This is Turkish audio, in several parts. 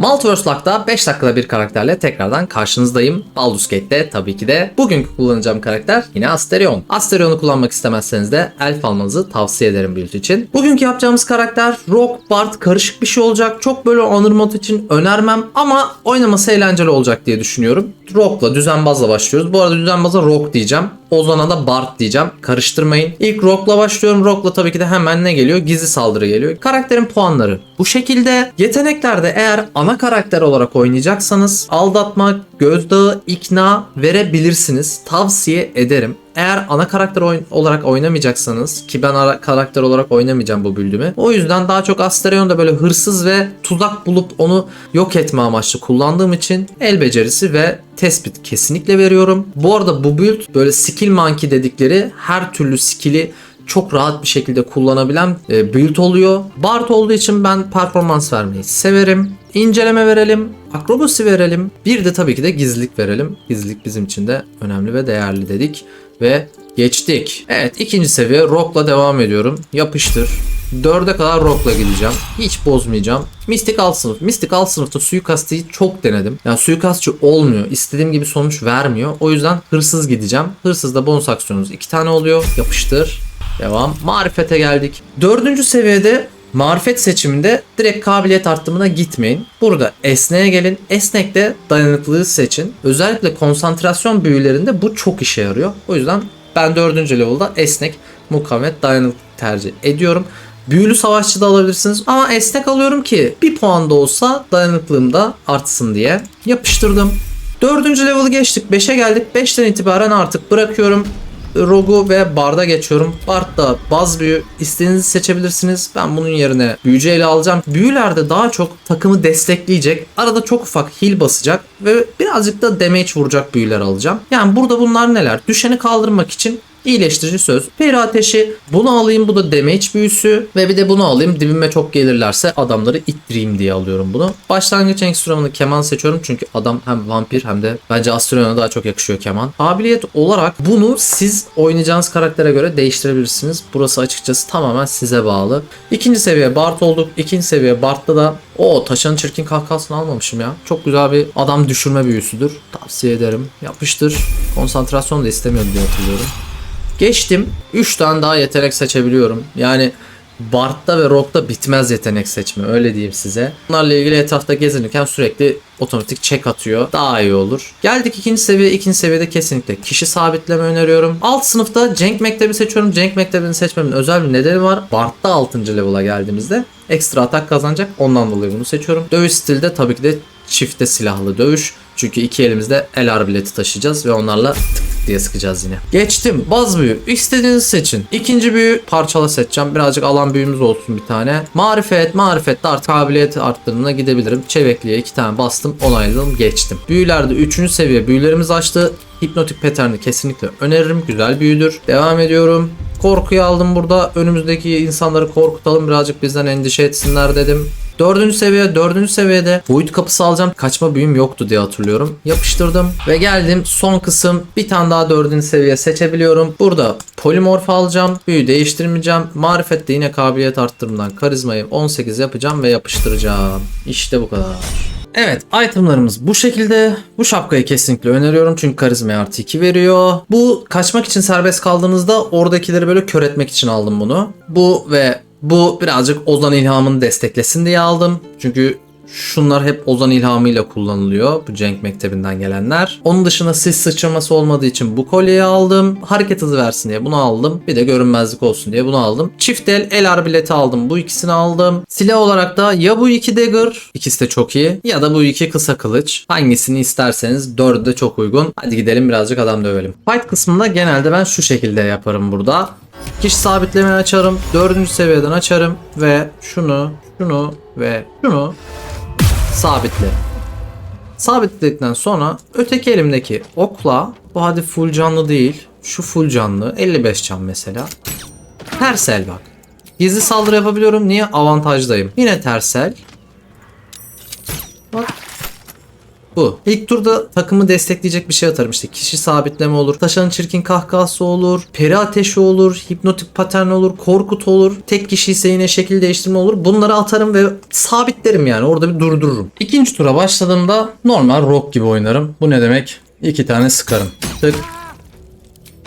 Multiverse Lock'ta 5 dakikada bir karakterle tekrardan karşınızdayım. Baldur's Gate'de tabii ki de. Bugünkü kullanacağım karakter yine Asterion. Asterion'u kullanmak istemezseniz de Elf almanızı tavsiye ederim build için. Bugünkü yapacağımız karakter Rock, Bard karışık bir şey olacak. Çok böyle Honor mod için önermem ama oynaması eğlenceli olacak diye düşünüyorum. Rock'la düzenbazla başlıyoruz. Bu arada düzenbaza Rock diyeceğim. Ozan'a da Bard diyeceğim. Karıştırmayın. İlk Rock'la başlıyorum. Rock'la tabii ki de hemen ne geliyor? Gizli saldırı geliyor. Karakterin puanları. Bu şekilde yeteneklerde eğer ana karakter olarak oynayacaksanız aldatmak, gözdağı, ikna verebilirsiniz. Tavsiye ederim. Eğer ana karakter oyun olarak oynamayacaksanız ki ben ara karakter olarak oynamayacağım bu büldümü. O yüzden daha çok Astarion'da böyle hırsız ve tuzak bulup onu yok etme amaçlı kullandığım için el becerisi ve tespit kesinlikle veriyorum. Bu arada bu build böyle skill monkey dedikleri her türlü skill'i çok rahat bir şekilde kullanabilen e, build oluyor. Bard olduğu için ben performans vermeyi severim. İnceleme verelim, akrobasi verelim. Bir de tabii ki de gizlilik verelim. Gizlilik bizim için de önemli ve değerli dedik. Ve geçtik. Evet ikinci seviye Rock'la devam ediyorum. Yapıştır. 4'e kadar Rock'la gideceğim. Hiç bozmayacağım. Mystic alt sınıf. Mystic alt sınıfta suikastıyı çok denedim. Yani suikastçı olmuyor. İstediğim gibi sonuç vermiyor. O yüzden hırsız gideceğim. Hırsızda bonus aksiyonunuz 2 tane oluyor. Yapıştır. Devam. Marifete geldik. Dördüncü seviyede marifet seçiminde direkt kabiliyet arttırımına gitmeyin. Burada esneğe gelin. Esnekte dayanıklılığı seçin. Özellikle konsantrasyon büyülerinde bu çok işe yarıyor. O yüzden ben dördüncü level'da esnek, mukavemet, dayanıklı tercih ediyorum. Büyülü savaşçı da alabilirsiniz ama esnek alıyorum ki bir puan da olsa dayanıklılığım da artsın diye. Yapıştırdım. Dördüncü level'ı geçtik. 5'e geldik. 5'ten itibaren artık bırakıyorum. Rogu ve Bard'a geçiyorum. Bard'da baz büyü istediğinizi seçebilirsiniz. Ben bunun yerine büyücü ele alacağım. Büyülerde daha çok takımı destekleyecek. Arada çok ufak heal basacak ve birazcık da damage vuracak büyüler alacağım. Yani burada bunlar neler? Düşeni kaldırmak için İyileştirici söz. Peri ateşi. Bunu alayım. Bu da damage büyüsü. Ve bir de bunu alayım. Dibime çok gelirlerse adamları ittireyim diye alıyorum bunu. Başlangıç enstrümanı keman seçiyorum. Çünkü adam hem vampir hem de bence Astroneon'a daha çok yakışıyor keman. Kabiliyet olarak bunu siz oynayacağınız karaktere göre değiştirebilirsiniz. Burası açıkçası tamamen size bağlı. İkinci seviye Bart olduk. İkinci seviye Bart'ta da o taşan çirkin kahkahasını almamışım ya. Çok güzel bir adam düşürme büyüsüdür. Tavsiye ederim. Yapıştır. Konsantrasyon da istemiyorum diye hatırlıyorum. Geçtim. 3 tane daha yetenek seçebiliyorum. Yani Bart'ta ve Rock'ta bitmez yetenek seçme öyle diyeyim size. Bunlarla ilgili etrafta gezinirken sürekli otomatik check atıyor. Daha iyi olur. Geldik ikinci seviye. ikinci seviyede kesinlikle kişi sabitleme öneriyorum. Alt sınıfta Cenk Mektebi seçiyorum. Cenk Mektebi'ni seçmemin özel bir nedeni var. Bart'ta 6. level'a geldiğimizde ekstra atak kazanacak. Ondan dolayı bunu seçiyorum. Dövüş stilde tabii ki de çifte silahlı dövüş. Çünkü iki elimizde el arbaleti taşıyacağız ve onlarla tık diye sıkacağız yine. Geçtim. Baz büyü. İstediğinizi seçin. İkinci büyü parçala seçeceğim. Birazcık alan büyümüz olsun bir tane. Marifet. Marifet de artık kabiliyet arttırımına gidebilirim. Çevekliğe iki tane bastım. Onayladım. Geçtim. Büyülerde üçüncü seviye büyülerimiz açtı. Hipnotik pattern'i kesinlikle öneririm. Güzel büyüdür. Devam ediyorum. Korkuyu aldım burada. Önümüzdeki insanları korkutalım. Birazcık bizden endişe etsinler dedim. Dördüncü seviye, dördüncü seviyede boyut kapısı alacağım. Kaçma büyüm yoktu diye hatırlıyorum. Yapıştırdım ve geldim son kısım. Bir tane daha dördüncü seviye seçebiliyorum. Burada polimorf alacağım. Büyü değiştirmeyeceğim. Marifette yine kabiliyet arttırımından karizmayı 18 yapacağım ve yapıştıracağım. İşte bu kadar. Evet itemlarımız bu şekilde. Bu şapkayı kesinlikle öneriyorum çünkü karizma artı 2 veriyor. Bu kaçmak için serbest kaldığınızda oradakileri böyle kör etmek için aldım bunu. Bu ve bu birazcık Ozan ilhamını desteklesin diye aldım. Çünkü Şunlar hep Ozan ilhamıyla kullanılıyor. Bu Cenk Mektebi'nden gelenler. Onun dışında sis sıçraması olmadığı için bu kolyeyi aldım. Hareket hızı versin diye bunu aldım. Bir de görünmezlik olsun diye bunu aldım. Çift el el arbileti aldım. Bu ikisini aldım. Silah olarak da ya bu iki dagger. ikisi de çok iyi. Ya da bu iki kısa kılıç. Hangisini isterseniz dördü de çok uygun. Hadi gidelim birazcık adam dövelim. Fight kısmında genelde ben şu şekilde yaparım burada. Kişi sabitlemeyi açarım. Dördüncü seviyeden açarım. Ve şunu, şunu ve şunu sabitle. Sabitledikten sonra öteki elimdeki okla bu hadi full canlı değil. Şu full canlı 55 can mesela. Tersel bak. Gizli saldırı yapabiliyorum. Niye? Avantajdayım. Yine tersel. Bak. Bu. İlk turda takımı destekleyecek bir şey atarım. İşte kişi sabitleme olur, taşanın çirkin kahkahası olur, peri ateşi olur, hipnotik patern olur, korkut olur, tek kişi ise yine şekil değiştirme olur. Bunları atarım ve sabitlerim yani. Orada bir durdururum. İkinci tura başladığımda normal rock gibi oynarım. Bu ne demek? İki tane sıkarım. Tık.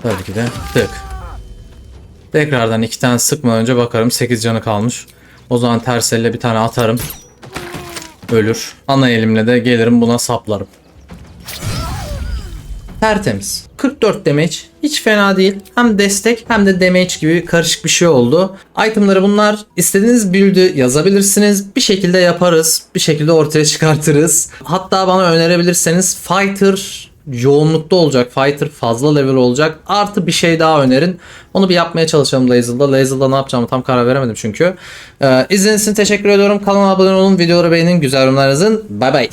Tabii ki de tık. Tekrardan iki tane sıkmadan önce bakarım 8 canı kalmış. O zaman ters elle bir tane atarım. Ölür. Ana elimle de gelirim buna saplarım. Tertemiz. 44 damage. Hiç fena değil. Hem destek hem de damage gibi karışık bir şey oldu. Itemları bunlar. İstediğiniz build'i yazabilirsiniz. Bir şekilde yaparız. Bir şekilde ortaya çıkartırız. Hatta bana önerebilirseniz fighter yoğunlukta olacak. Fighter fazla level olacak. Artı bir şey daha önerin. Onu bir yapmaya çalışalım Lazel'da. Lazel'da ne yapacağımı tam karar veremedim çünkü. Ee, izlediğiniz için teşekkür ediyorum. Kanala abone olun. Videoları beğenin. Güzel yorumlar yazın. Bay bay.